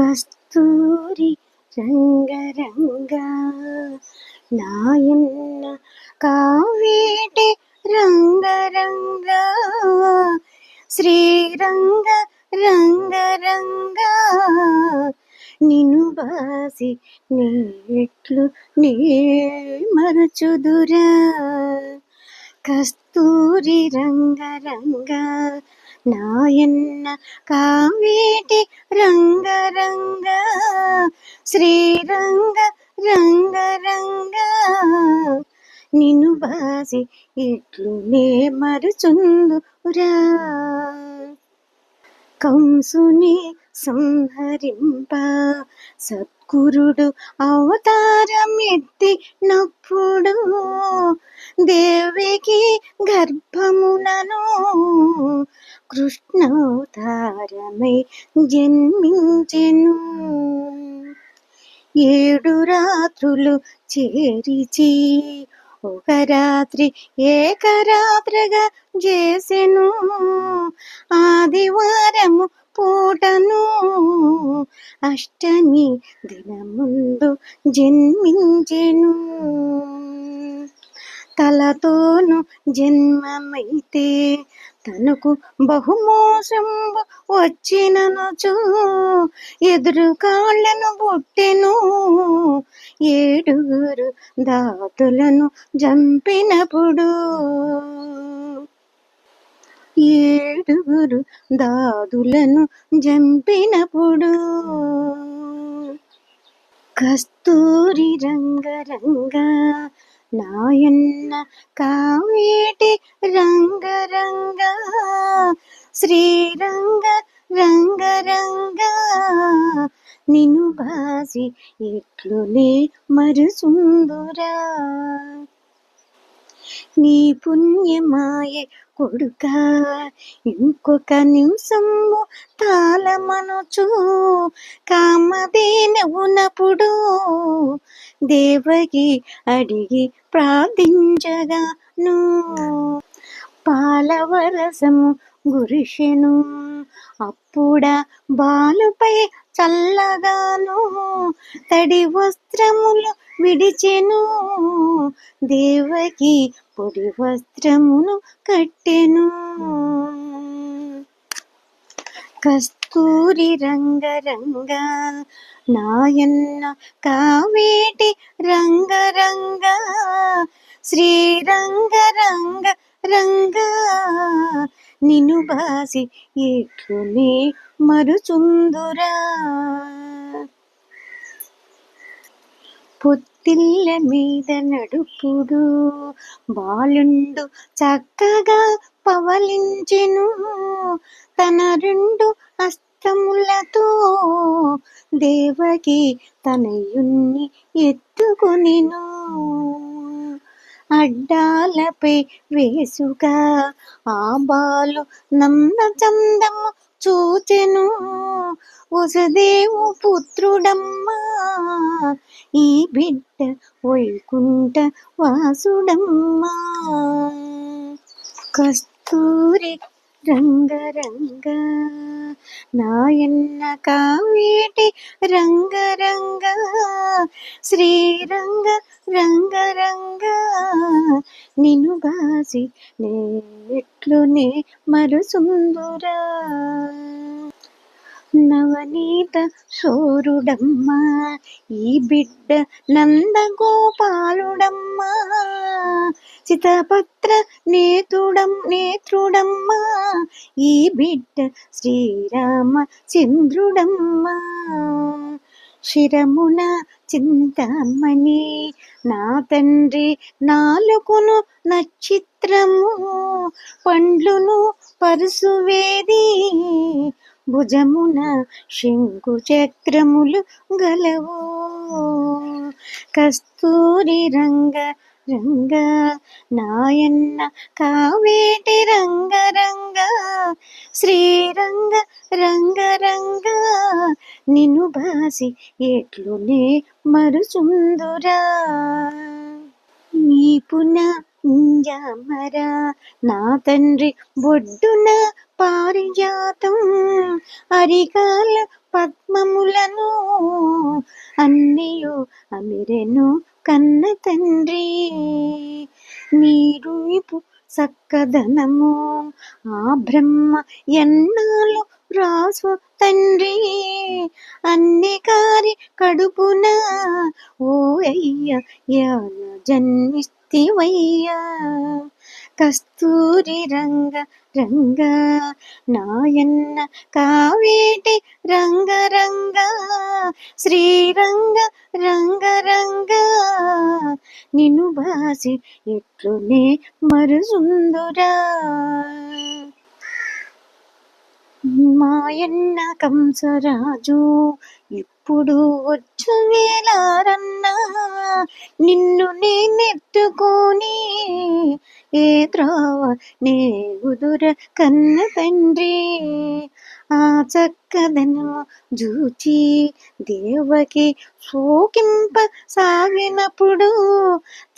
కస్తూరి రంగరంగా నాయన్న కావేటి రంగరంగా శ్రీరంగ రంగరంగా నిన్ను బాసి నేట్లు నే మరచుదురా. కస్తూరి రంగరంగా నాయన్న కావేటి రంగరంగ శ్రీరంగ రంగరంగ నిన్ను బాసి ఇట్లునే మరుచుందురా. కంసుని సంహరింప కురుడు అవతారం ఎత్తినప్పుడు దేవికి గర్భమునను కృష్ణావతారమై జన్మించెను. ఏడు రాత్రులు చేరిచి ఒక రాత్రి ఏకరాత్రిగా చేసెను. ఆదివారము పూటను అష్టమి దినముందు జన్మించెను. తలతోను జన్మమైతే తనకు బహుమోసంబు వచ్చిననుచు ఎదురు కాళ్ళను బుట్టెను. ఏడుగురు దాతులను జంపినప్పుడు ఏడుగురు దాదులను జంపినప్పుడు కస్తూరి రంగరంగ నాయన్న కావేటి రంగరంగ శ్రీరంగ రంగరంగ నిను బాసి ఎట్లునే మరుసుందురా? నీ పుణ్యమాయే కొడుక. ఇంకొక నిమిషము తాళమనుచు కామధేనవునప్పుడు దేవకి అడిగి ప్రార్థించగాను. పాలవరసము గురిషెను అప్పుడ బాలుపై చల్లగాను. తడి వస్త్రములు విడిచెను. దేవకి పొడి వస్త్రమును కట్టెను. కస్తూరి రంగరంగ నాయన్న కావేటి రంగరంగ? శ్రీరంగ రంగ రంగ నిను బాసి ఎట్లునే మరుచుందురా? తిల్ల మీద నడుపుడు బాలుండు చక్కగా పవలించెను. తన రెండు అస్తములతో దేవకి తనయుణ్ణి ఎత్తుకొనిను. అడ్డాలపై వేసుగా ఆ బాలు నన్న చందము చూచెను. వసుదేవు పుత్రుడమ్మా ఈ బిడ్డ వైకుంఠ వాసుడమ్మా. కస్తూరి రంగరంగ నాయన్న కావేటి? రంగరంగ శ్రీరంగ రంగరంగ నిను బాసి నేట్లునే మరుసుందురా. నవనీత శోరుడమ్మా ఈ బిడ్డ నందగోపాలుడమ్మా. చితపత్ర నేతుడం నేత్రుడమ్మా ఈ బిడ్డ శ్రీరామ చంద్రుడమ్మా. శిరమున చింతమణి నా తండ్రి నాలుగును నక్షత్రము పండ్లును పరుసువేది భుజమున శంకు చక్రములు గలవు. కస్తూరి రంగ రంగ నాయన్న కావేటి రంగ రంగ శ్రీరంగ రంగ రంగ నిన్ను బాసి ఎట్లునే మరుచుందురా? నీపున ఇంజామరా నా తండ్రి బొడ్డున పారిజాతం. అరికాల పద్మములను అన్నయో అమిరెను కన్న తండ్రి. నీరుపు సక్కదనము ఆ బ్రహ్మ ఎన్నాళ్ళు రాసు తండ్రి. అన్ని కారి కడుపున ఓ అయ్య యాన జన్మిస్తివయ్యా కస్తూరి రంగ రంగ నాయన్న కావేటి రంగ రంగ శ్రీరంగ రంగ రంగ. నిన్ను బాసి ఎట్లునే మరుసుందురా. మాయన్న కంసరాజు ఇప్పుడు వచ్చు వేలారన్నా నిన్ను నేనెత్తుకొని. ఏ త్రోవ నే ఉదుర కన్న తండ్రి. ఆ చక్కదను జూచి దేవకి సోకింప సాగినప్పుడు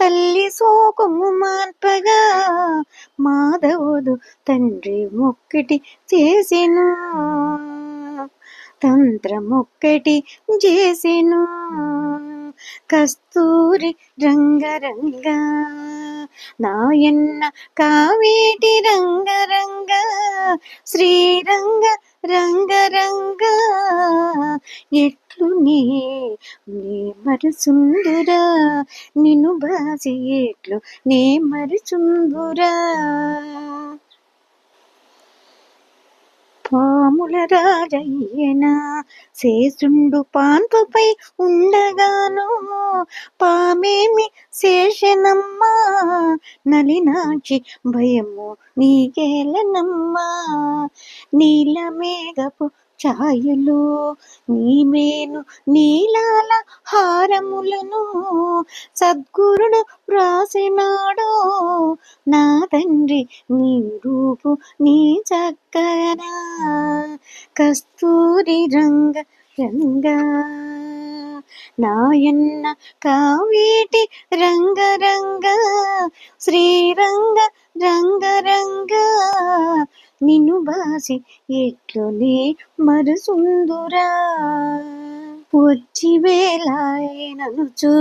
తల్లి సోకము మార్పగా మాధవుడు తండ్రి మొక్కటి చేసెను. తంత్రమొక్కటి చేసెను. కస్తూరి రంగరంగా నాయన్న కావేటి రంగరంగ శ్రీరంగ రంగరంగ ఎట్లు నీ నీ మరుచుందురా నిన్ను బాసి ఎట్లు నే మరుచుందురా. పాముల రాజయ్యన? శేషుండు పాన్పుపై ఉండగాను. పామేమి శేషనమ్మా? నలినాచి భయము నీకేలనమ్మా? నీల మేఘపు ఛాయలు నీమేను నీలాల హారములను సద్గురుడు వ్రాసినాడు. నా తండ్రి నీ రూపు నీ చక్కన కస్తూరి రంగ రంగ. నాయన్న కావేటి రంగ రంగ శ్రీరంగ రంగ రంగ నిన్ను బాసి ఎట్లునే మరుసుందురా? వచ్చి వేలాయననుచు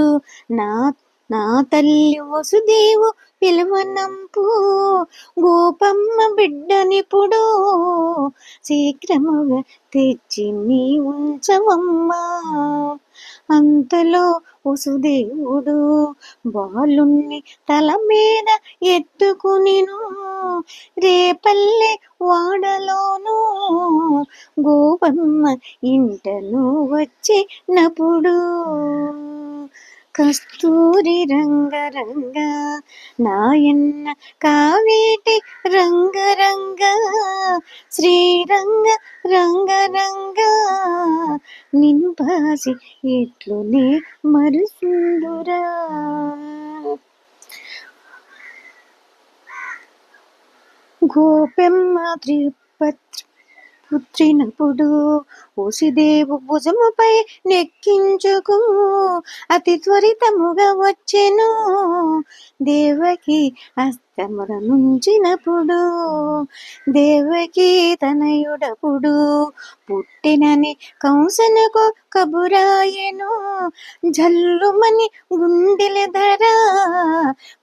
నా నా తల్లి వసుదేవు పిలువనంపు. గోపమ్మ బిడ్డనిప్పుడు శీఘ్రముగా తెచ్చి నీ ఉంచవమ్మా. అంతలో వసుదేవుడు బాలుణ్ణి తల మీద ఎత్తుకునిను. రేపల్లె వాడలోను గోపమ్మ ఇంటను వచ్చినప్పుడు కస్తూరి రంగ రంగ నాయన్న కావేటి రంగ రంగ శ్రీరంగ రంగ రంగ నిన్ను భాసి ఎట్లునే మరుసుందురా గోపెమ్మ త్రిపత్రి పుత్రినప్పుడు ఓసిదేవు భుజముపై నెక్కించుకు అతి త్వరితముగా వచ్చెను. దేవకి అస్త కమరముంచినప్పుడు దేవకి తనయుడప్పుడు పుట్టినని కంసనకు కబురాయను. జల్లుమని గుండెల ధర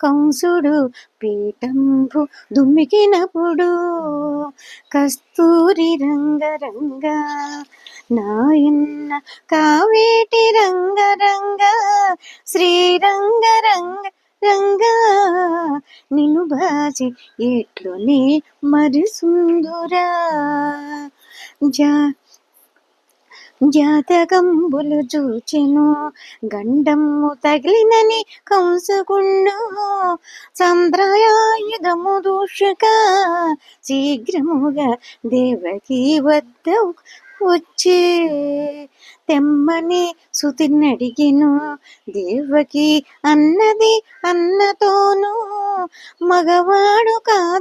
కంసుడు పీఠంబు దుమికినప్పుడు కస్తూరి రంగ నాయన్న కావేటి రంగరంగ శ్రీరంగ రంగ రంగ నిన్ను బాజి ఎట్లునే మరి సుందురా? జా జాతకంబులు చూచెను గండము తగిలినని కంసకుండు. చంద్రయాయుధము దూషక శీఘ్రముగా దేవకి వద్ద వచ్చే తెమ్మని సుతినడిగిను దేవకి అన్నది అన్నతోనూ మగవాడు కాదరన్నా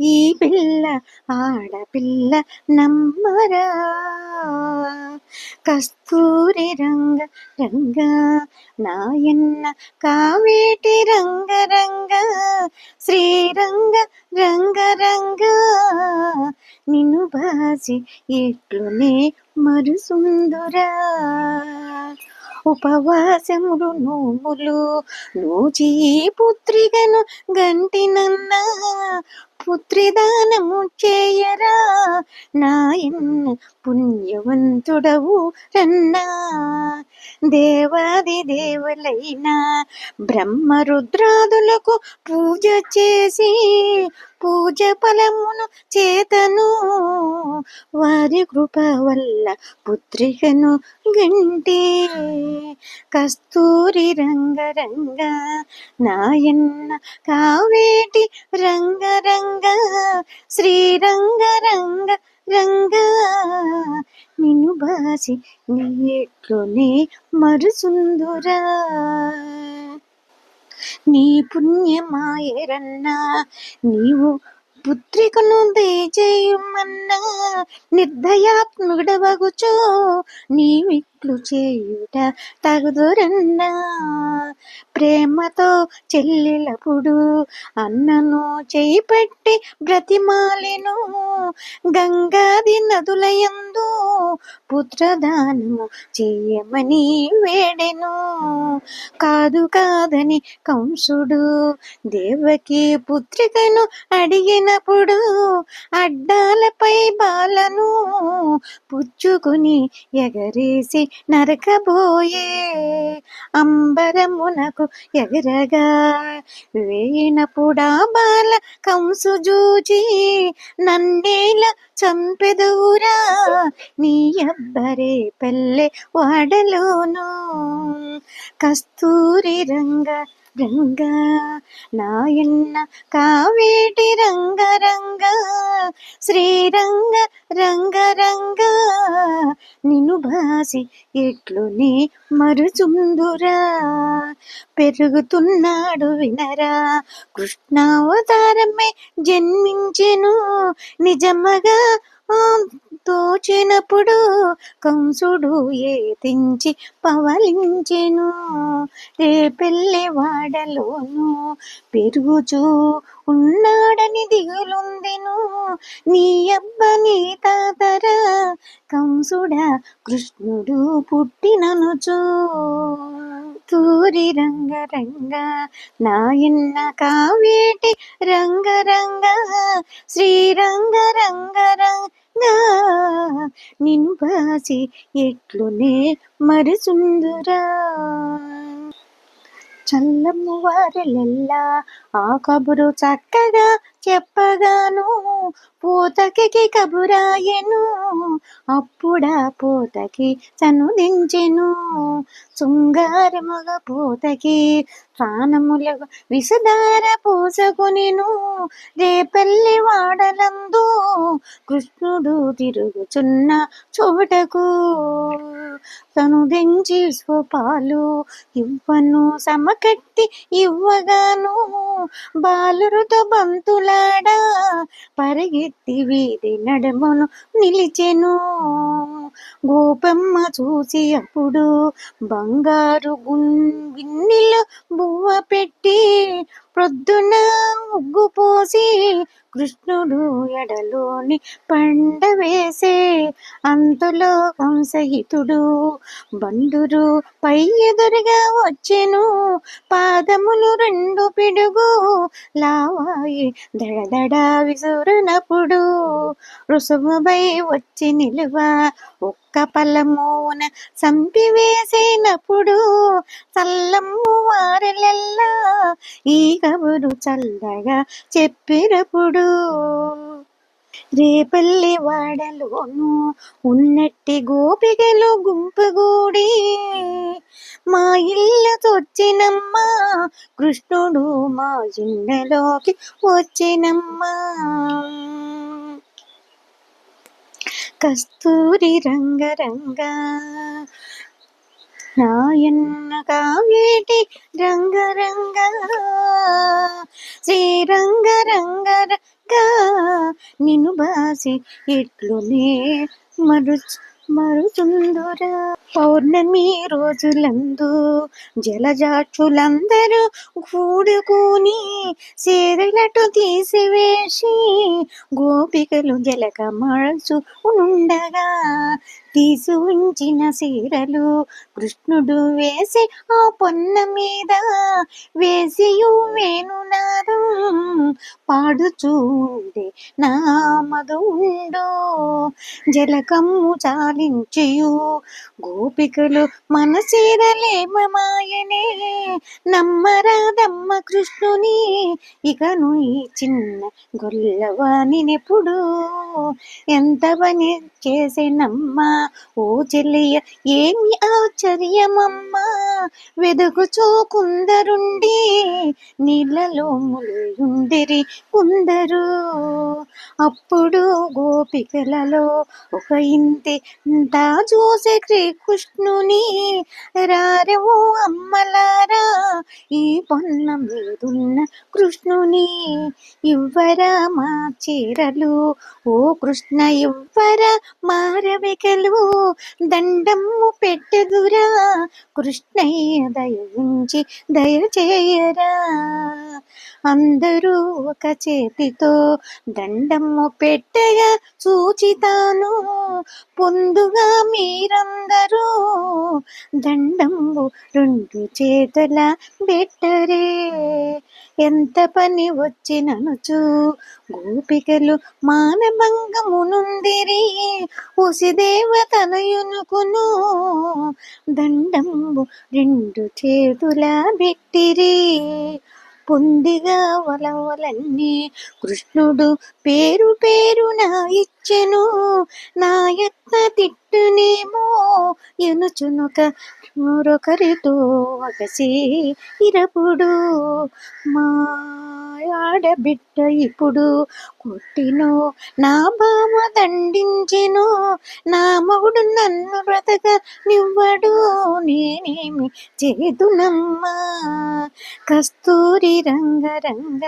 ఈ పిల్ల ఆడపిల్ల నమ్మరా? కస్తూరి రంగ రంగ నాయన్న కావేటి రంగ రంగ శ్రీరంగ రంగ రంగ. నిన్ను బాసి ఎట్లునే మరుసుందురా? ఉపవాసముడు నోములు నూచి పుత్రికను గంటినన్నా పుత్రిదానము చేయరా? నాయన్ పుణ్యవంతుడవు రన్నా. దేవాది దేవులైన బ్రహ్మరుద్రాదులకు పూజ చేసి పూజ ఫలమును చేతను. వారి కృప వల్ల పుత్రికను గంటే. కస్తూరి రంగరంగ నాయన్న కావేటి రంగరంగ రంగ శ్రీరంగ రంగ రంగ నిన్ను బాసి నీట్లోనే మరుసుందురా. నీ పుణ్యమాయరన్నా నీవు పుత్రికను దయచేయమన్నా నిర్దయాత్ముడవగుచో నీవిట్లు చేయుట తగుదురన్నా. ప్రేమతో చెల్లెలప్పుడు అన్నను చేపట్టి పెట్టి బ్రతిమాలెను. గంగాది నదులయందు పుత్రదానము చేయమని వేడెను. కాదు కాదని కంసుడు దేవకి పుత్రికను అడిగినప్పుడు అడ్డాలపై బాలను పుచ్చుకుని ఎగరేసి నరకబోయే అంబరమునకు ఎగరగా వేయినప్పుడా బాల కంసు జూచి నన్నేల చంపెదవురా నీ అబ్బరే పెళ్ళె వాడలోను. కస్తూరి రంగ రంగ నాయన్న కావేటి రంగ రంగ శ్రీరంగ రంగరంగా నిన్ను బాసి ఎట్లునే మరుచుందురా? పెరుగుతున్నాడు వినరా? కృష్ణావతారమే జన్మించెను. నిజమగా దోచినప్పుడు తోచినప్పుడు కంసుడు ఏతించి పవలించెను. రేపెళ్ళే వాడలోను పెరుగుచూ ఉన్నాడని దిగులుందెను. నీ అబ్బ నీ తాతర కంసుడా కృష్ణుడు పుట్టిననుచూ. తూరి రంగ రంగ నాయన్న కావేటి రంగ రంగ శ్రీరంగ రంగ రంగ నిన్ను బాసి ఎట్లునే మరుసుందురా. చల్లమ్మ వారిలెల్లా ఆ కబురు చక్కగా చెప్పగాను పూతకి కబురాయెను అప్పుడా పూతకి చనుదించెను. శృంగార మగ పూతకి స్నానములకు విసదార పోసకొనెను రేపల్లి వాడలందు కృష్ణుడు తిరుగుచున్న చోటకు తను దించి స్వపాలు ఇవ్వను సమకట్టి ఇవ్వగాను బాలురుతో బంతులాడా పరిగెత్తి వీధి నడుమును నిలిచెను. గోపమ్మ చూసి అప్పుడు బంగారు గున్- బువ్వ పెట్టి ప్రొద్దున ముగ్గు పోసి కృష్ణుడు ఎడలోని పండ వేసే అంతలో కంసహితుడు బండురు పై ఎదురుగా వచ్చెను పాదములు రెండు పిడుగు లావాయి దడదడ విసురునప్పుడు రుసుముపై వచ్చి నిలువ ఒక్క పల్లమున సంపివేసినప్పుడు చల్లమ్ము ఈ కబురు చల్లగా చెప్పినప్పుడు. రేపల్లి వాడలోను ఉన్నట్టి గోపికలు గుంపుగూడి మా ఇల్లు తొచ్చినమ్మా కృష్ణుడు మా జిన్నెలోకి వచ్చినమ్మా. కస్తూరి రంగ నాయన్న కావేటి రంగరంగ శ్రీరంగ రంగ నిన్ను బాసి ఇట్లునే మరుచు మరుచుందురా. పౌర్ణమి రోజులందు జలజాక్షులందరూ కూడుకుని సేరలటు తీసివేసి గోపికలు జలక మరచు ఉండగా తీసి ఉంచిన సీరలు కృష్ణుడు వేసి ఆ పొన్న మీద వేసియు వేణునాదం పాడుచూడే నా మధుండో జలకమ్ము చాలించియు గోపికలు మన సీరలేమమాయనే నమ్మరాదమ్మ కృష్ణుని. ఇకను ఈ చిన్న గొల్లవానినెప్పుడు ఎంత పని చేసేనమ్మా? ఓ చెల్లియ ఏమి ఆశ్చర్యమమ్మా? వెదుగుచో కుందరుండి నీళ్ళలో ములియుండిరి కుందరు. అప్పుడు గోపికలలో ఒక ఇంటి అంతా చూసే శ్రీకృష్ణుని రారవో అమ్మలారా ఈ పొన్న మీదున్న కృష్ణుని ఇవ్వరా మా చీరలు? ఓ కృష్ణ ఇవ్వరా మారవికలు దండము పెట్టదురా కృష్ణయ్య దయించి దయచేయరా. అందరూ ఒక చేతితో దండము పెట్టగా సూచితాను పొందుగా మీరందరూ దండము రెండు చేతలు బెట్టరే. ఎంత పని వచ్చిననుచు గోపికలు మానభంగమునుందిరి. ఉసిదేవతనయునుకును దండంబు రెండు చేతుల బెట్టిరి. పొందిగా వలవలన్నీ కృష్ణుడు పేరు పేరున ఇచ్చెను నా యత్న తిట్టునేమో ఎనుచునుక మరొకరితో ఒకసి ఇరపుడు. మా ఆడబిడ్డ ఇప్పుడు కొట్టినో నా బామ దండించెను నా మగుడు నన్ను బ్రతక నివ్వడు. నేనేమి చేతునమ్మా కస్తూరి రంగరంగ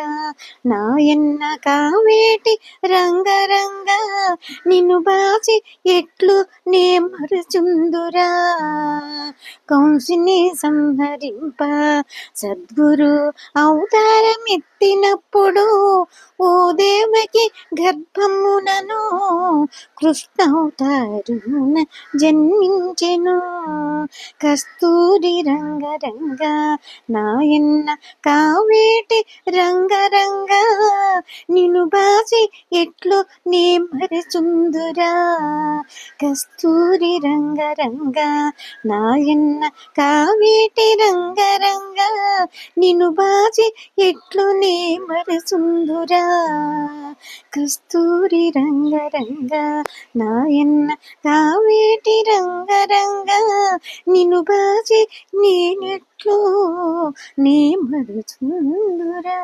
నాయన్న కావేటి రంగరంగా? నిన్ను బాసి ఎట్లు నే మరుచుందురా? కౌంసిని సంహరింప సద్గురు పుట్టినప్పుడు ఓ దేవకి గర్భమునను కృష్ణ జన్మించెను. కస్తూరి రంగరంగ నాయన్న కావేటి రంగరంగ నిను బాసి ఎట్లు నీ మరచుందురా. కస్తూరి రంగరంగ నాయన్న కావేటి రంగరంగ నిను బాసి ఎట్లు నీ మరచుందురా కస్తూరి రంగరంగ నాయన్న కావేటి రంగరంగ నిన్ను బాసి నేనెట్లో నే మరచుందురా